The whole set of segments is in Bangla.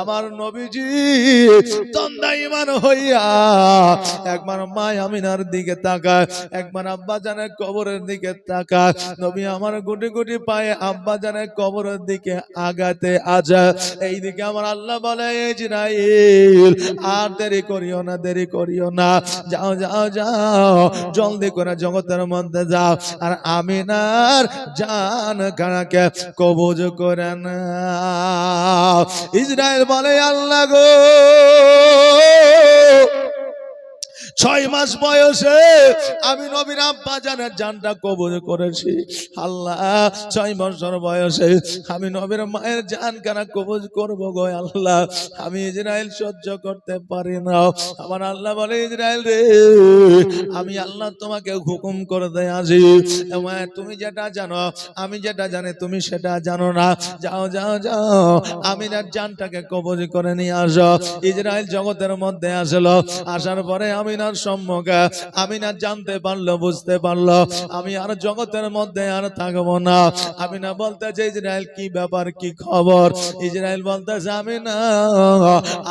আমার নবীজি তন্দাইমান হইয়া, একবার মা আমিনার দিকে তাকায়, একবার আব্বা জানের কবরের দিকে তাকায়, নবী আমার গুটি গুটি পায়ে আব্বা জানের কবরের দিকে আগাতে আজা এইদিকে আমার আল্লাহ বলে ইসরাইল আর দেরি করিও না, দেরি করিও না। যাও যাও যাও, জলদি করে জগতের মধ্যে যাও। আর আমিনার জান খানাকে কবজ করে না ইসরায়েল বলে আল্লাহ গো ছয় মাস বয়সে আমি নবীর আব্বা জানের জানটা কবজ করেছি। আল্লাহ, ছয় বছর বয়সে আমি নবীর মায়ের জান কানা কবজ করব গো আল্লাহ। আমি ইসরায়েল সহ্য করতে পারি না। আমার আল্লাহ বলে ইসরায়েল রে, আমি আল্লাহ তোমাকে হুকুম করে দেয় আজি তুমি যেটা জানো, আমি যেটা জানি, তুমি সেটা জানো না। যাও যাও যাও আমি না জানটাকে কবজ করে নিয়ে আসো। ইসরায়েল জগতের মধ্যে আসলো। আসার পরে আমিনার সম্মুখে। আমিনা জানতে পারল, বুঝতে পারল। আমি আর জগতের মধ্যে আর থাকব না। আমিনা বলতেছে, ইসরায়েল, কি ব্যাপার, কি খবর? ইসরায়েল বলতেছে, আমি না,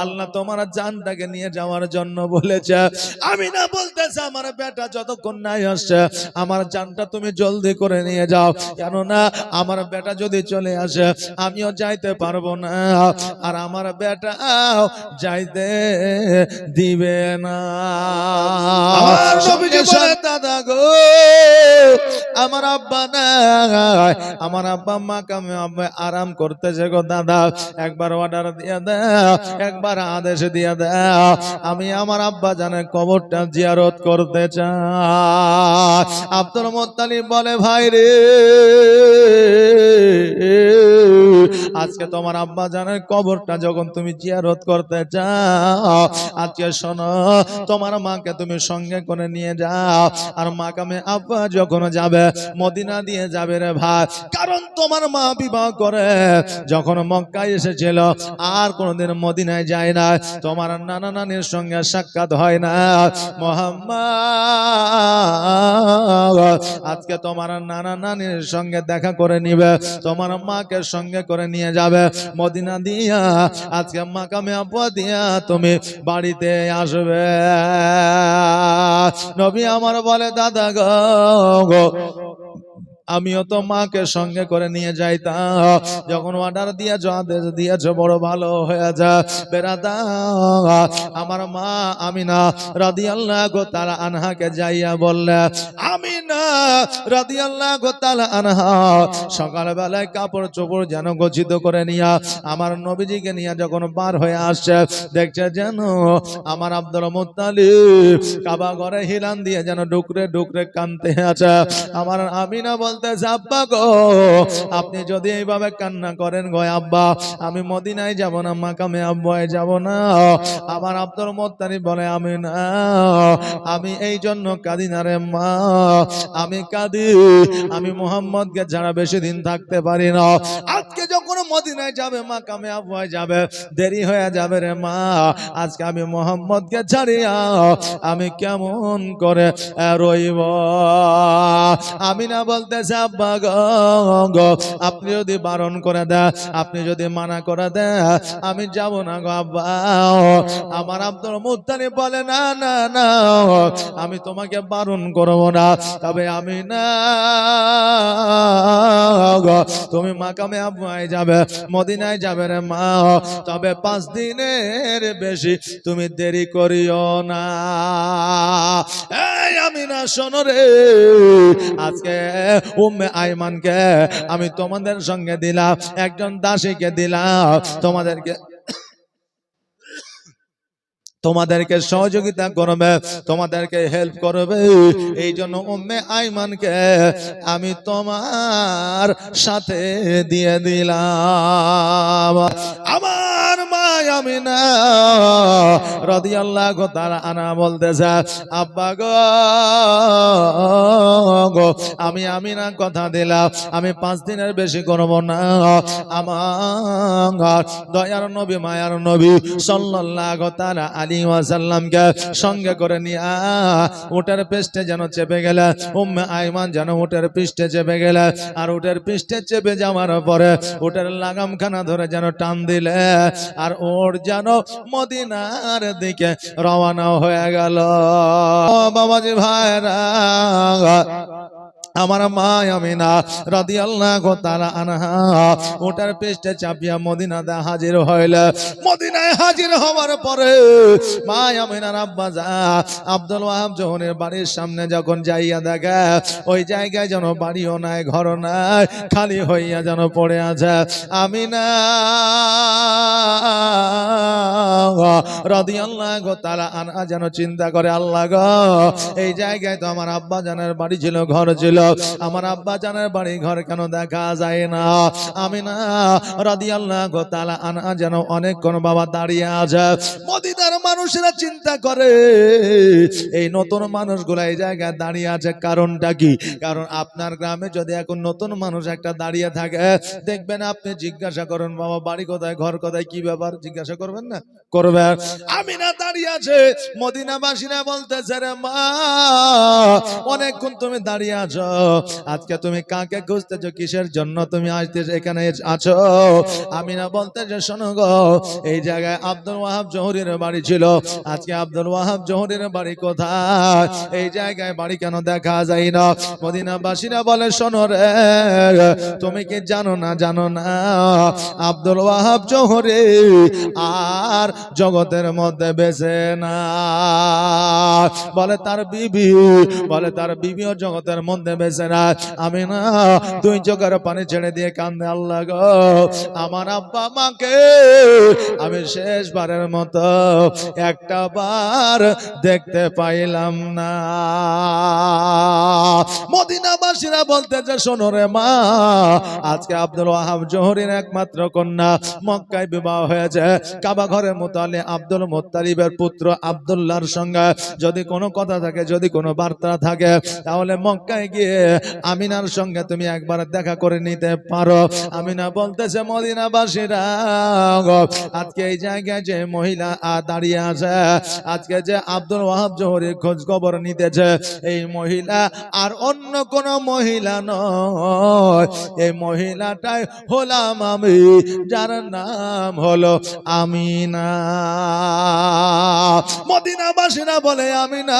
আল্লাহ তোমার জানটাকে নিয়ে যাওয়ার জন্য বলেছে। আমি না বলতেছে, আমার বেটা যতক্ষণ নাই আসছে, আমার জানটা তুমি জলদি করে নিয়ে যাও। কেননা আমার বেটা যদি চলে আসে, আমিও যাইতে পারব না। আর আমার বেটা যাইতে দিবে না। দাদা গো আমার আব্বা নাই আমার আব্বা মা কামে আরাম করতেছে গো দাদা। একবার অর্ডার দিয়ে দাও একবার আদেশ দিয়ে দাও আমি আমার আব্বা জানে কবরটা জিয়ারত করতে চাই। আব্দুল মোত্তালিব বলে ভাই রে আজকে তোমার আব্বা জানের কবরটা যখন তুমি জিয়ারত করতে চাও আজকে শোনো, তোমার মাকে তুমি সঙ্গে করে নিয়ে যাও। আর মাকামে আব্বা যখন যাবে, মদিনা দিয়ে যাবে রে ভাই। কারণ তোমার মা বিবাহ করে, যখন মক্কায় এসেছিল, আর কোনোদিন মদিনায় যায় না। তোমার নানা নানির সঙ্গে সাক্ষাৎ হয় না। মোহাম্মদ, আজকে তোমার নানা নানির সঙ্গে দেখা করে নিবে। তোমার মাকে সঙ্গে করে নিয়ে যাবে মদিনা দিয়া। আজকে মাকামে আব্বা দিয়া তুমি বাড়িতে আসবে। নবী আমার বলে, দাদা গো আমিও তো মাকে সঙ্গে করে নিয়ে যাইতাম। যখন অর্ডার দিয়েছ, আদেশ দিয়েছ, বড় ভালো হয়ে যা। বেড়াতা আমার মা আমিনা রাদি আল্লাহ গো তারা আনহাকে যাইয়া বললে, আমিনা রাদি আল্লাহ গো তালা আনহা, সকালবেলায় কাপড় চোপড় যেন গচ্ছিত করে নিয়া, আমার নবীজিকে নিয়ে যখন বার হয়ে আসছে, দেখছে যেন আমার আব্দুল মুত্তালিব কাবা ঘরে হিরান দিয়ে যেন ডুকরে ডুকরে কানতে আছে। আমার আমিনা বলতে আব্বা গো। আপনি যদি এইভাবে কান্না করেন গো, আব্বা, আমি মদিনায় যাব না, মাকামে আব্বায় যাব না। আমার আব্দুল মোত্তারি বলে, আমি না, আমি এই জন্য কাঁদি না রে মা, আমি কাঁদি, আমি মোহাম্মদকে ছাড়া বেশি দিন থাকতে পারি না। আজকে মদিনায় যাবে, মা কামে আবহাওয়ায় যাবে, দেরি হয়ে যাবে রে মা। আজকে আমি মোহাম্মদকে ছাড়িয়া আমি কেমন করে রইব? আমি না বলতেছে, আব্বা আপনি যদি বারণ করে দেন, আপনি যদি মানা করে দেন, আমি যাব না গো আব্বা। আমার আব্দুল মুত্তালিব বলে, না না না, আমি তোমাকে বারণ করব না, তবে আমি না তুমি মাকামে আবহাওয়ায় যাবে। মদিনায় যাবে রে মা। তবে পাঁচ দিনের বেশি তুমি দেরি করিও না। আমি না শোনো রে। আজকে উম্মে আইমানকে আমি তোমাদের সঙ্গে দিলাম, একজন দাসীকে দিলাম, তোমাদেরকে তোমাদেরকে সহযোগিতা করবে, তোমাদেরকে হেল্প করবে। এই জন্য উম্মে আইমানকে আমি তোমার সাথে দিয়ে দিলাম। আমার মা আমি না রাদিয়াল্লাহু তাআলা আনা বলতেছে, আব্বা গো গো, আমি আমি না কথা দিলাম, আমি পাঁচ দিনের বেশি করব না। আমার দয়ার নবী, মায়ার নবী সাল্লাল্লাহু তাআলা আলাইহি ওয়াসাল্লামকে সঙ্গে করে নিয়ে উটের পৃষ্ঠে যেন চেপে গেলে, উম্মে আইমান যেন উটের পৃষ্ঠে চেপে গেলে, আর উটের পৃষ্ঠে চেপে যাওয়ার পরে উটের লাগামখানা ধরে যেন টান দিলে, আর ওর যেন মদিনার দিকে রওনা হয়ে গেল। বাবাজি ভাইরা আমার মা আমিনা রাদিয়াল্লাহু তারা আনহা, ওটার পেস্টে চাপিয়া মদিনাতে হাজির হইল। মদিনায় হাজির হওয়ার পরে মা আমিনার আব্বা যা আব্দুল ওয়াহাব জোহনের বাড়ির সামনে যখন যাইয়া দেখে, ওই জায়গায় যেন বাড়িও নাই ঘর নাই, খালি হইয়া যেন পড়ে আছে। আমিনা রাদিয়াল্লাহু তারা আনহা যেন চিন্তা করে, আল্লাহ গ, এই জায়গায় তো আমার আব্বা জানের বাড়ি ছিল, ঘর ছিল আমার আব্বা জানের বাড়ি ঘর কেন দেখা যায় না? আমি না রাদিয়াল্লাহু তাআলা আনহা যেন অনেকক্ষণ বাবা দাঁড়িয়ে আছে। মদিনার মানুষেরা চিন্তা করে, এই নতুন মানুষগুলা এই জায়গায় দাঁড়িয়ে আছে কারণটা কি? কারণ আপনার গ্রামে যদি এখন নতুন মানুষ একটা দাঁড়িয়ে থাকে, দেখবেন আপনি জিজ্ঞাসা করেন, বাবা, বাড়ি কোথায়? ঘর কোথায়? কি ব্যাপার? জিজ্ঞাসা করবেন না? করবেন আমি না দাঁড়িয়ে আছে। মদিনাবাসীরা বলতেছে, রে মা, অনেকক্ষণ তুমি দাঁড়িয়ে আছো। আজকে তুমি কাকে খুঁজতেছো? কিসের জন্য তুমি আসতে এখানে আছো? আমি না বলতে যে শোনো গো, এই জায়গায় আব্দুল ওয়াহাব জহুরির বাড়ি ছিল। আজকে আব্দুল ওয়াহাব জহুরির বাড়ি কোথায়? এই জায়গায় বাড়ি কেন দেখা যায় না? মদিনাবাসীরা বলে, শোনো রে, তুমি কি জানো না জানো না? আব্দুল ওয়াহাব জহুরি আর জগতের মধ্যে বেছে না। বলে, তার বিবি, বলে, তার বিবিও জগতের মধ্যে বেছে না আমি না দুই চোখের পানি ছেড়ে দিয়ে কান্দে, আল্লাহ গো, আমার আব্বা মাকে আমি শেষবারের মতো একটা বার দেখতে পাইলাম না। মদিনাবাসীরা বলতে যে শোনো রে মা, আজকে আব্দুল ওয়াহাব জোহরের একমাত্র কন্যা মক্কায় বিবাহ হয়েছে। কাবা ঘরের মোতালে আব্দুল মোত্তালিবের পুত্র আব্দুল্লাহর সঙ্গে যদি কোনো কথা থাকে, যদি কোনো বার্তা থাকে, তাহলে মক্কায় গিয়ে আমিনার সঙ্গে তুমি একবার দেখা করে নিতে পারো। আমিনা বলতেছে, মদিনাবাসীরা আজকে এই জায়গায় যে মহিলা দাঁড়িয়ে আছে, আজকে যে আব্দুল ওয়াহাব জোহরের খোঁজ খবর নিতেছে, এই মহিলা আর অন্য কোন মহিলা নয়। এই মহিলাটাই হলাম আমি, যার নাম হলো আমিনা। মদিনাবাসীরা বলে, আমিনা,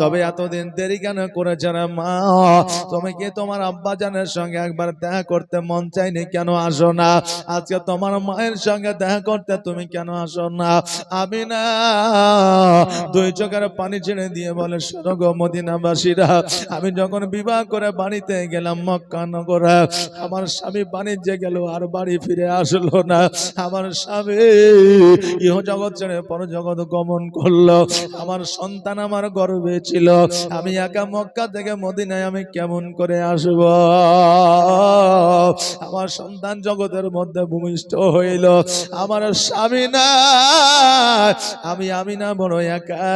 তবে এতদিন দেরি কেন করেছে রে মা তুমি কি তোমার আব্বা জানের সঙ্গে একবার দেখা করতে মন চাইনি, কেন আসো না? আজকে তোমার মায়ের সঙ্গে দেখা করতে তুমি কেন আসো না? আমি না দুই চোখের পানি ছেড়ে দিয়ে বলে, শোনো গো মদিনাবাসীরা, আমি যখন বিবাহ করে বাড়িতে গেলাম মক্কা নগরে, আমার স্বামী বাণিজ্যে গেল, আর বাড়ি ফিরে আসলো না। আমার স্বামী ইহ জগৎ ছেড়ে পর জগৎ গমন করল। আমার সন্তান আমার গর্বে ছিল। আমি একা মক্কা থেকে মদিনায় আমি কেমন করে আসব? আমার সন্তান জগতের মধ্যে ভূমিষ্ঠ হইল। আমার স্বামী না। আমি আমি না বড় একা।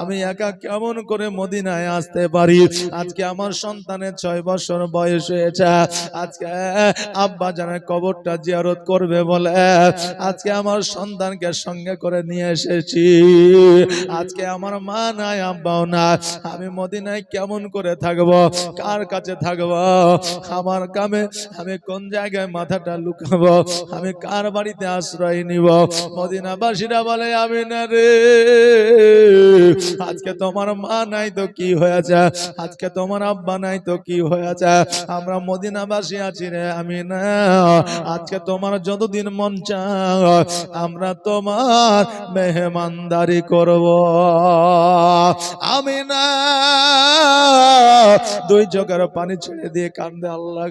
আমি একা কেমন করে মদিনায় আসতে পারি? আজকে আমার সন্তানের ছয় বছর বয়স হয়েছে। আজকে আব্বা জানের কবরটা জিয়ারত করবে বলে। আজকে আমার সন্তানকে সঙ্গে করে নিয়ে এসেছি। আজকে আমার মা নাই, আব্বাও না আমি মদিনায় কেমন করে থাকব? কার কাছে থাকব? আমার কামে আমি কোন জায়গায় মাথাটা লুকাবো? আমি কার বাড়িতে আশ্রয় নিব? মদিনাবাসীরা বলে, আমি না রে। আজকে তোমার মা নাই তো কি হয়েছে? আজকে তোমার আব্বা নাই তো কি হয়েছে? আমরা মদিনাবাসী আছি রে, আমি না। আজকে তোমার যতদিন মন চায়, আমরা তোমার মেহমানদারি করব। আমি না। দুই চোখের পানি ছেড়ে দিয়ে কান্দে আল্লাহ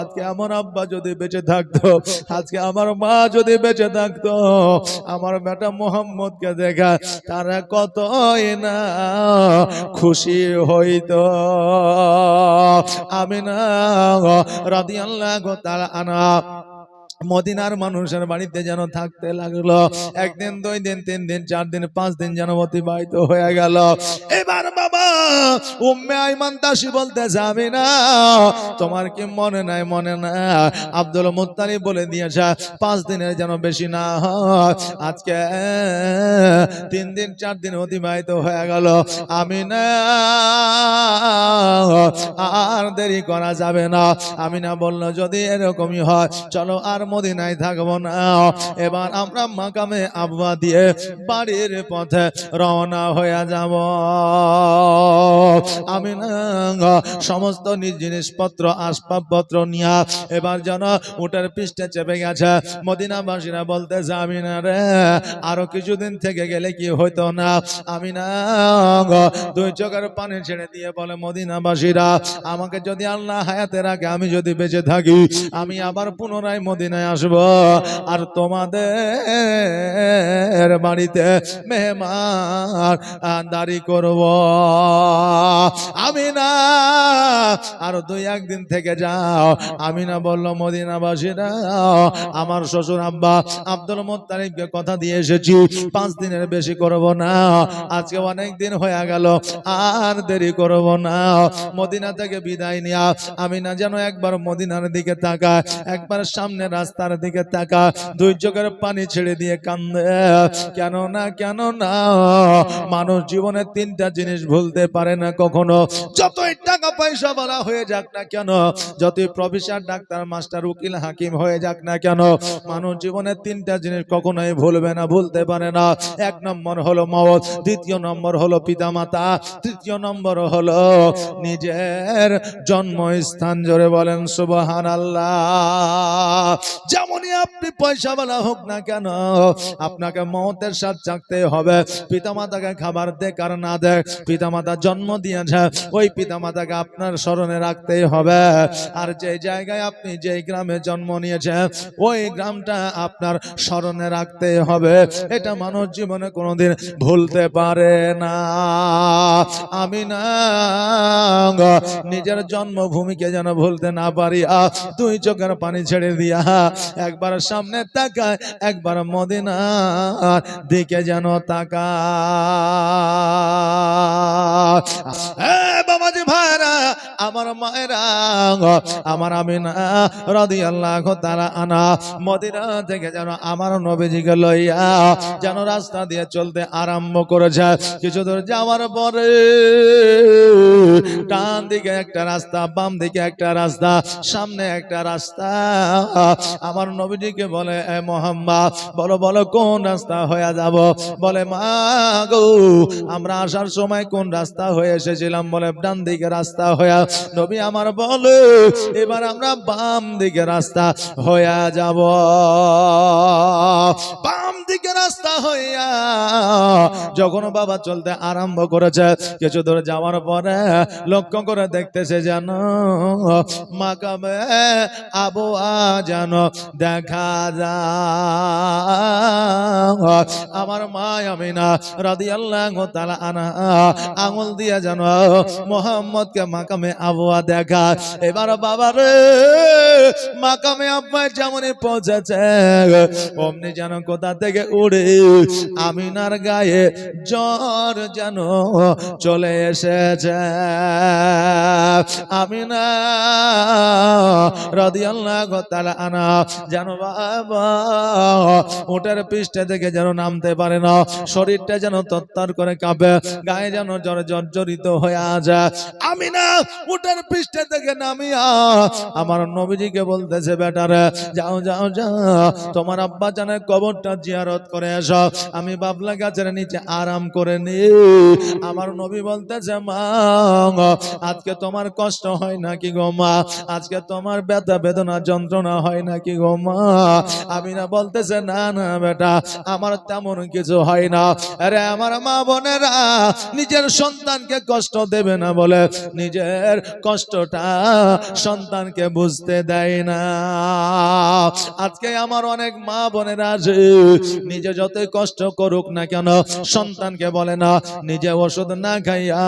আজকে আমার আব্বা যদি বেঁচে থাকতো, আজকে আমার মা যদি বেঁচে থাকতো, আমার বেটা মোহাম্মদকে দেখা তারা কত না খুশি হইতো। আমি না রাদি আল্লাহ তারা আনা মদিনার মানুষের বাড়িতে যেন থাকতে লাগল। একদিন, দুই দিন, তিন দিন, চার দিন, পাঁচ দিন যেন অতিবাহিত হয়ে গেল। এবার বাবা, উম্মে আইমান দাসী বলতে যাবি না। তোমার কি মনে নাই, মনে না আব্দুল মুত্তালিব বলে দিয়েছে, পাঁচ দিনের যেন বেশি না আজকে তিন দিন, চার দিন অতিবাহিত হয়ে গেল। আমি না, আর দেরি করা যাবে না। আমি না বলল, যদি এরকমই হয়, চলো আর মদিনায় থাকব না। এবার আমরা মাকামে আববা দিয়ে বাড়ির পথে রওনা হয়ে যাব। আমি সমস্ত নিজ জিনিসপত্র, আসবাবপত্র নিয়ে এবার যেন উটের পৃষ্ঠে চেপে গেছে। মদিনাবাসীরা বলতে আমি না রে, আরও কিছুদিন থেকে গেলে কি হইতো না? আমি না দুই চোখের পানি ছেড়ে দিয়ে বলে, মদিনাবাসীরা, আমাকে যদি আল্লাহ হায়াতে রাখে, আমি যদি বেঁচে থাকি, আমি আবার পুনরায় মদিনায় আসব। আর তোমাদের বাড়িতে মেহমান দাঁড়ি করব। আমি না আর দুই একদিন থেকে যাও। আমি না বলল, মদিনাবাসীরা, আমার শ্বশুর আব্বা আব্দুল মোত্তালিবকে কথা দিয়ে এসেছি, পাঁচ দিনের বেশি করব না। আজকে অনেক দিন হয়ে গেল, আর দেরি করব না। মদিনা থেকে বিদায় নিয়া আমি না যেন একবার মদিনার দিকে তাকায়, একবার সামনে রাস্তার দিকে তাকা, দুই চোখের পানি ছেড়ে দিয়ে কান্দে। কেন না কেন না মানুষ জীবনে তিনটা জিনিস ভুলতে পারে না কখনো। যতই টাকা পয়সা বলা হয়ে যাক না কেন, যতই প্রফেসর, ডাক্তার, মাস্টার, উকিল, হাকিম হয়ে যাক না কেন, মানুষ জীবনে তিনটা জিনিস কখনোই ভুলবে না, ভুলতে পারে না। এক নম্বর হলো মত দ্বিতীয় নম্বর হলো পিতামাতা, তৃতীয় নম্বর হলো নিজের জন্মস্থান। জোরে বলেন সুবহান আল্লাহ যেমনই আপনি পয়সা বলা হোক না কেন, আপনাকে মতের সাথে চাকতে হবে। পিতামাতাকে খাবার দেখ আর না দেখ পিতামাতা জন্ম দিয়েছে, ওই পিতামাতাকে আপনার স্মরণে রাখতেই হবে। আর যে জায়গায় আপনি যে গ্রামে জন্ম নিয়েছেন, ওই গ্রামটা আপনার স্মরণে রাখতে হবে। এটা মানুষ জীবনে কোনোদিন ভুলতে পারে না। আমি না নিজের জন্মভূমিকে যেন ভুলতে না পারি। দুই চোখের পানি ছেড়ে দিয়া একবার সামনে তাকায় একবার মদিনা দিকে যেন তাকা আমার মায়েরা আমার আমিনা রাদি আল্লাহ তারা আনা মদিনা থেকে যেন আমার নবীজিকে লইয়া যেন রাস্তা দিয়ে চলতে আরম্ভ করেছে। কিছু দূর যাওয়ার পরে ডান দিকে একটা রাস্তা, বাম দিকে একটা রাস্তা, সামনে একটা রাস্তা। আমার নবীজিকে বলে, এ মোহাম্মদ, বলো বলো, কোন রাস্তা হয়ে যাব? বলে, মা গো, আমরা আসার সময় কোন রাস্তা হয়ে এসেছিলাম? বলে, ডান দিকে রাস্তা হয়ে নবী আমার বলে, এবার আমরা বাম দিকে রাস্তা হয়ে যাব। বাম দিকে রাস্তা হইয়া যখন বাবা চলতে আরম্ভ করেছে, কিছু দূর যাওয়ার পরে লক্ষ্য করে দেখতেছে যেন মাকামে আবহাওয়া যেন দেখা যায়। আমার মা আমিনা রাদি আল্লাহ আঙুল দিয়ে যেন মোহাম্মদকে মাকামে আবহাওয়া দেখা। এবার বাবা রে, মাকামে আব্বাই যেমনই পৌঁছেছে অমনি যেন কোথা থেকে উড়ে আমিনার গায়ে জ্বর যেন চলে এসেছে। আমিনা রাদিয়াল্লাহু তাআলা আনা যেন বাবা উটের পৃষ্ঠে থেকে যেন নামতে পারে না, শরীরটা যেন তত্তর করে কাঁপে, গায়ে যেন জ্বর জর্জরিত হয়ে যায় আমিনা উটের পৃষ্ঠে থেকে নামিয়া আমার নবীজিকে বলতেছে, বেটারে, যাও যাও যাও। তোমার আব্বা জানের কবরটা জিয়ারত করে এসো। আমি বাবলা গাছের নিচে আরাম করে নি আমার নবী বলতেছে, মা, আজকে তোমার কষ্ট হয় নাকি গো মা? আজকে তোমার ব্যথা বেদনা যন্ত্রণা হয় নাকি গো মা? আমি না বলতেছে, না না, বেটা, আমার তেমন কিছু হয় না। আরে, আমার মা বোনেরা নিজের সন্তানকে কষ্ট দেবে না বলে নিজের কষ্টটা সন্তানকে বুঝতে দেয় না। আজকে আমার অনেক মা বোনেরা আছে নিজে যতই কষ্ট করুক না কেন, সন্তানকে বলে না, নিজে ওষুধ না খাইয়া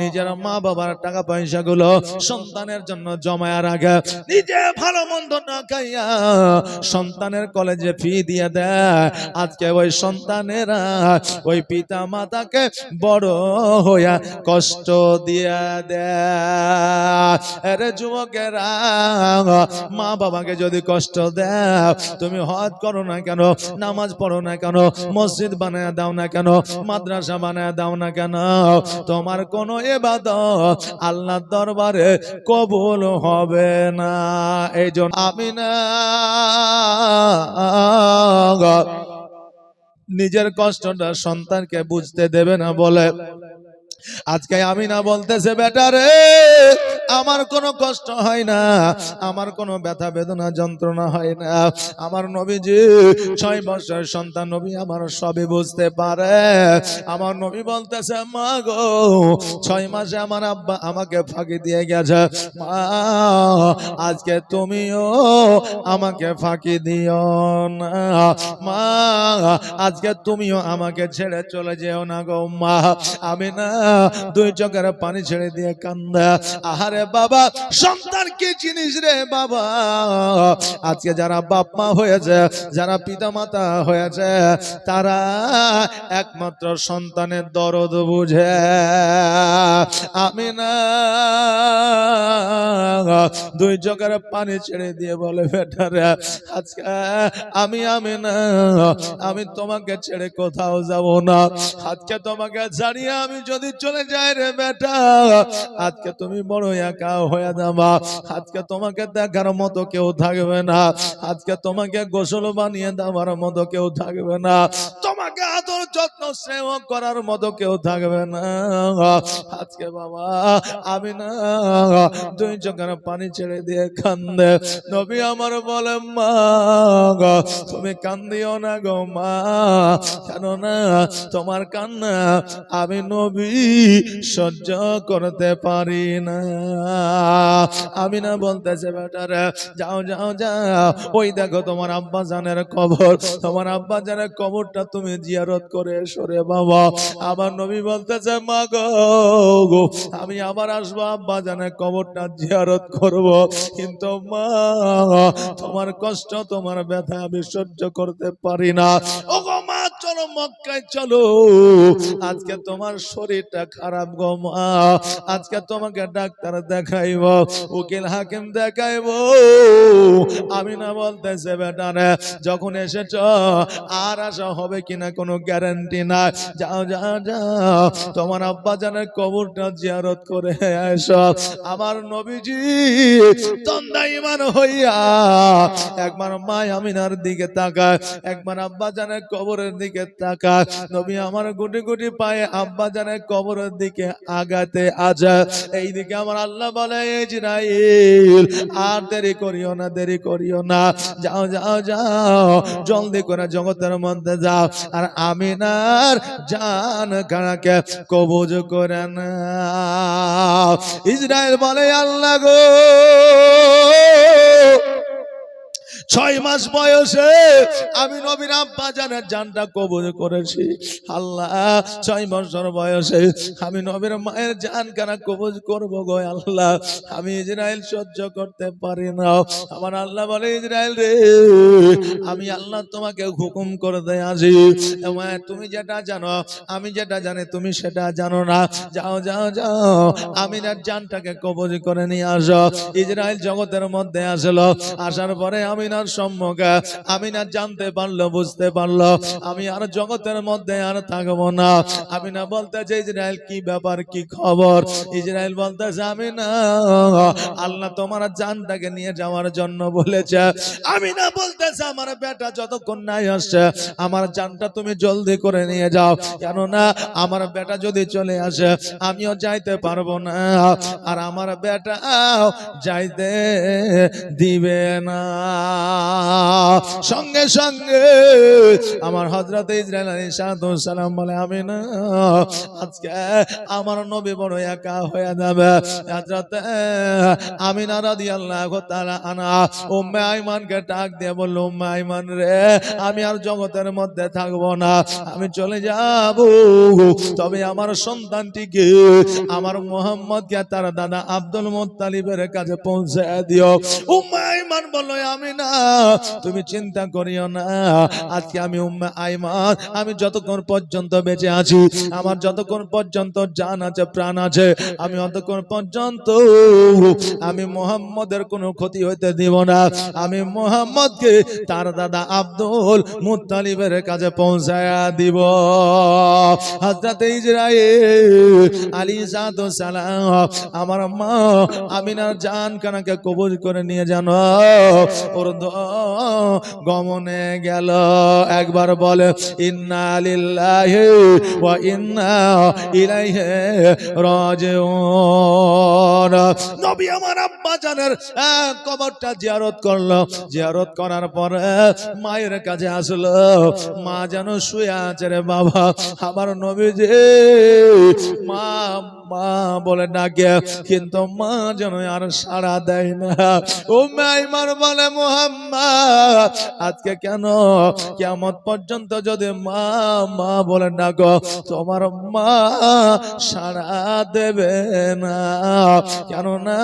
নিজের মা বাবার টাকা পয়সা গুলো সন্তানের জন্য জমায়া রাখে নিজে ভালো মন্দ না খাইয়া সন্তানের কলেজে ফি দিয়ে দেয়। আজকে ওই সন্তানেরা ওই পিতা মাতাকে বড় হইয়া কষ্ট দিয়ে দেয়। আরে যুবকেরা, মা বাবাকে যদি কষ্ট দেও, তুমি হজ করো না কেন, নামাজ পড়ো না কেন, মসজিদ বানায় দাও না কেন, মাদ্রাসা বানায় দাও না কেন? তোমার কোন এবাদত আল্লাহর দরবারে কবুল হবে না। এই জন্য আমি না নিজের কষ্টটা সন্তানকে বুঝতে দেবে না বলে আজকে আমি না বলতেছে বেটা রে। আমার কোনো কষ্ট হয় না, আমার কোনো ব্যথা বেদনা যন্ত্রণা হয় না। আমার নবীজি, ছয় বছরের সন্তান নবী আমার সবই বুঝতে পারে। আমার নবী বলতেছে, মা গো, ছয় মাসে আমার আব্বা আমাকে ফাঁকি দিয়ে গেছে। মা, আজকে তুমিও আমাকে ফাঁকি দিও না। মা, আজকে তুমিও আমাকে ছেড়ে চলে যেও না গো, মা। আমি না দুই চোখের পানি ছেড়ে দিয়ে কান্দা। আহারে বাবা, সন্তান কি জিনিস রে বাবা? আজকে যারা বাপ মা হয়েছে, যারা পিতা মাতা হয়েছে, তারা একমাত্র সন্তানের দরদ বুঝে। আমি না দুই চোখের পানি ছেড়ে দিয়ে বলে বেটারে আজকে আমি আমি না, আমি তোমাকে ছেড়ে কোথাও যাব না। আজকে তোমাকে জানিয়ে আমি যদি চলে যাই রে বেটা, আজকে তুমি বড় একা হয়ে যাবা। আজকে তোমাকে দেখার মতো কেউ থাকবে না। আজকে তোমাকে গোসল বানিয়ে দেওয়ার মতো কেউ থাকবে না। তোমাকে আদর যত্ন স্নেহ করার মতো কেউ থাকবে না। আজকে বাবা, আমি না, দুই চোখের পানি ছেড়ে দিয়ে কান্দে। নবী আমার বলে মা তুমি কান্দিও না গো মা। কেন না তোমার কান্না আমি নবী সহ্য করতে পারি না। আমি না বলতেছে বেটারে যাও যাও যাও। ওই দেখো তোমার আব্বা জানের কবর। তোমার আব্বা জানের কবরটা তুমি জিয়ারত করে সরে বাবা। আমার নবী বলতেছে মা গো গো, আমি আবার আসব আব্বা জানের কবরটা জিয়ারত করব। কিন্তু মা তোমার কষ্ট তোমার ব্যথা আমি সহ্য করতে পারি না। ও মা চলো মক্কায় চলো। আজকে তোমার শরীরটা খারাপ গো মা। আজকে তোমাকে ডাক্তার দেখাইব, উকিল হাকিম দেখাইব। আমি না বলতেছে, বেটা যখন এসেছ, আর আসা হবে কিনা কোনো গ্যারান্টি না যাও যাও যাও। তোমার আব্বা জানের কবরটা জিয়ারত করে এসো। আমার নবীজি তন্দা ইমান হইয়া, একবার মা আমিনার দিকে তাকায়, একবার আব্বা জানের কবরের দিকে তাকায় নবী আমার গুটি গুটি পায়ে আব্বা জানের কবরের দিকে আগাতে আজা এইদিকে আমার আল্লাহ বলে ইজরাইল আর দেরি করিও না, দেরি করিও না। যাও যাও যাও, জলদি করে জগতের মধ্যে যাও। আর আমিনার জান খানাকে কবজ করে না ইসরায়েল বলে, আল্লাহ গো ছয় মাস বয়সে আমি নবীর আব্বা জানের জানটা কবজ করেছি। আল্লাহ, ছয় বছর বয়সে আমি নবীর মায়ের জান কানা কবজ করব গো আল্লাহ। আমি ইসরায়েল সহ্য করতে পারি না। আমার আল্লাহ বলে ইসরায়েল রে, আমি আল্লাহ তোমাকে হুকুম করে দেয় আজি তুমি যেটা জানো, আমি যেটা জানি, তুমি সেটা জানো না। যাও যাও যাও আমি না জানটাকে কবজ করে নিয়ে আসো। ইসরায়েল জগতের মধ্যে আসলো। আসার পরে আমিনার সম্মুখে। আমিনা জানতে পারল, বুঝতে পারল। আমি আর জগতের মধ্যে আর থাকব না। আমি না বলতেছে, ইসরায়েল, কি ব্যাপার, কি খবর? ইসরায়েল বলতেছে, আমি না, আল্লাহ তোমার জানটাকে নিয়ে যাওয়ার জন্য বলেছে। আমি না বলতেছে, আমার বেটা যতক্ষণ নাই আসছে, আমার জানটা তুমি জলদি করে নিয়ে যাও। কেননা, আমার বেটা যদি চলে আসে, আমিও যাইতে পারব না। আর আমার বেটা যাইতে দিবে না। সঙ্গে সঙ্গে আমার হজরত ইসরায়েল সালাম বলে আমি না আজকে আমার নবী বড় একা হয়ে যাবে। হজরত আমিনা রাদি আল্লাহ তাআলা আনা উম্মে আইমানকে ডাক দিয়ে বলল, উম্মে আইমান রে, আমি আর জগতের মধ্যে থাকব না, আমি চলে যাব। তবে আমার সন্তানটিকে আমার মোহাম্মদকে তার দাদা আব্দুল মুত্তালিবের কাছে পৌঁছে দিও। উম্মে আইমান বলল আমি না তুমি চিন্তা করিও না। আজকে আমি উম্মে আইমান, আমি যতক্ষণ পর্যন্ত বেঁচে আছি, আমার যতক্ষণ পর্যন্ত জান আছে, প্রাণ আছে, আমি অতক্ষণ পর্যন্ত আমি মোহাম্মদের কোনো ক্ষতি হইতে দিব না। আমি মোহাম্মদকে তার দাদা আব্দুল মুত্তালিবের কাছে পৌঁছায়া দিব। হযরত ইসরাইল আলী সাদু সালাম, আমার মা আমিনার জান কানাকে কবুল করে নিয়ে জানো ওর গমনে গেল। একবার বলে, ইন্না লিল্লাহি ওয়া ইন্না ইলাইহি রাজিউন। নবী আমার আব্বা জানের কবরটা জিয়ারত করল। জিয়ারত করার পরে মায়ের কাছে আসলো। মা যেন শুয়ে আছে রে বাবা। আমার নবী যে মা মা বলে ডাকে, কিন্তু মা যেন আর সাড়া দেয় না। ও মাইমার বলে, মোহাম্মদ আজকে কেন? কেমন পর্যন্ত যদি মা মা বলে ডাকো তোমার মা সাড়া দেবে না। কেন না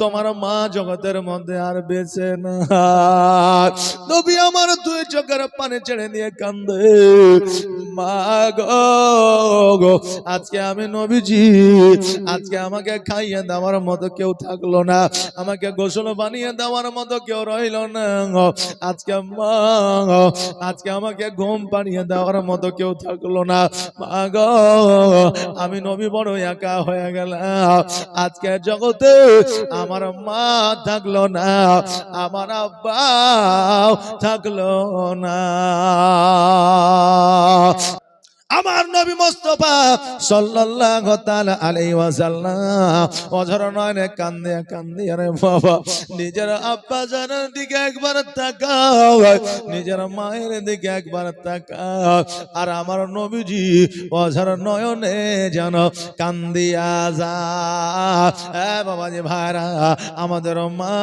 তোমার মা জগতের মধ্যে আর বেঁচে না। নবী আমার দুই চোখের পানি ছেড়ে নিয়ে কান্দে, মা গো, আজকে আমি নবীজি, আজকে আমাকে খাইয়ে দেওয়ার মতো কেউ থাকল না। আমাকে গোসল বানিয়ে দেওয়ার মতো কেউ রইল না। আজকে মা আজকে আমাকে ঘুম পানিয়ে দেওয়ার মতো কেউ থাকল না। মা গো আমি নবী বড় একা হয়ে গেলাম। আজকে জগতে আমার মা থাকল না, আমার আব্বা থাকল না। আমার নবী মোস্তফা সাল্লাল্লাহু তাআলা আলাইহি ওয়াসাল্লাম। অঝর নয়নে কান্দে কান্দে আরে বাবা, নিজের আব্বা জানের দিকে একবার তাকাও, নিজের মায়ের দিকে একবার তাকাও। আর আমার নবীজি অঝর নয়নে যেন কান্দিয়া যা এ বাবা বাবাজি ভাইরা, আমাদের মা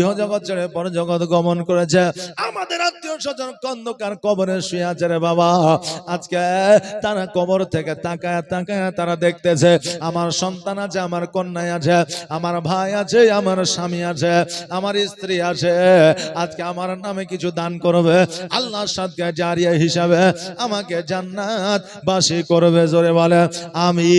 ইহ জগৎ ছেড়ে পর জগৎ গমন করেছে। আমাদের আত্মীয় স্বজন কন্দকার কবরে শুয়ে আছে রে বাবা। আজকে তারা কবর থেকে তাকায় তাকায় তারা দেখতেছে, আমার সন্তান আছে, আমার কন্যা আছে, আমার ভাই আছে, আমার স্বামী আছে, আমার স্ত্রী আছে। আজকে আমার নামে কিছু দান করবে আল্লাহ সাদকে জারিয়া হিসাবে আমাকে জান্নাত বাসী করবে, জোরে বলে আমি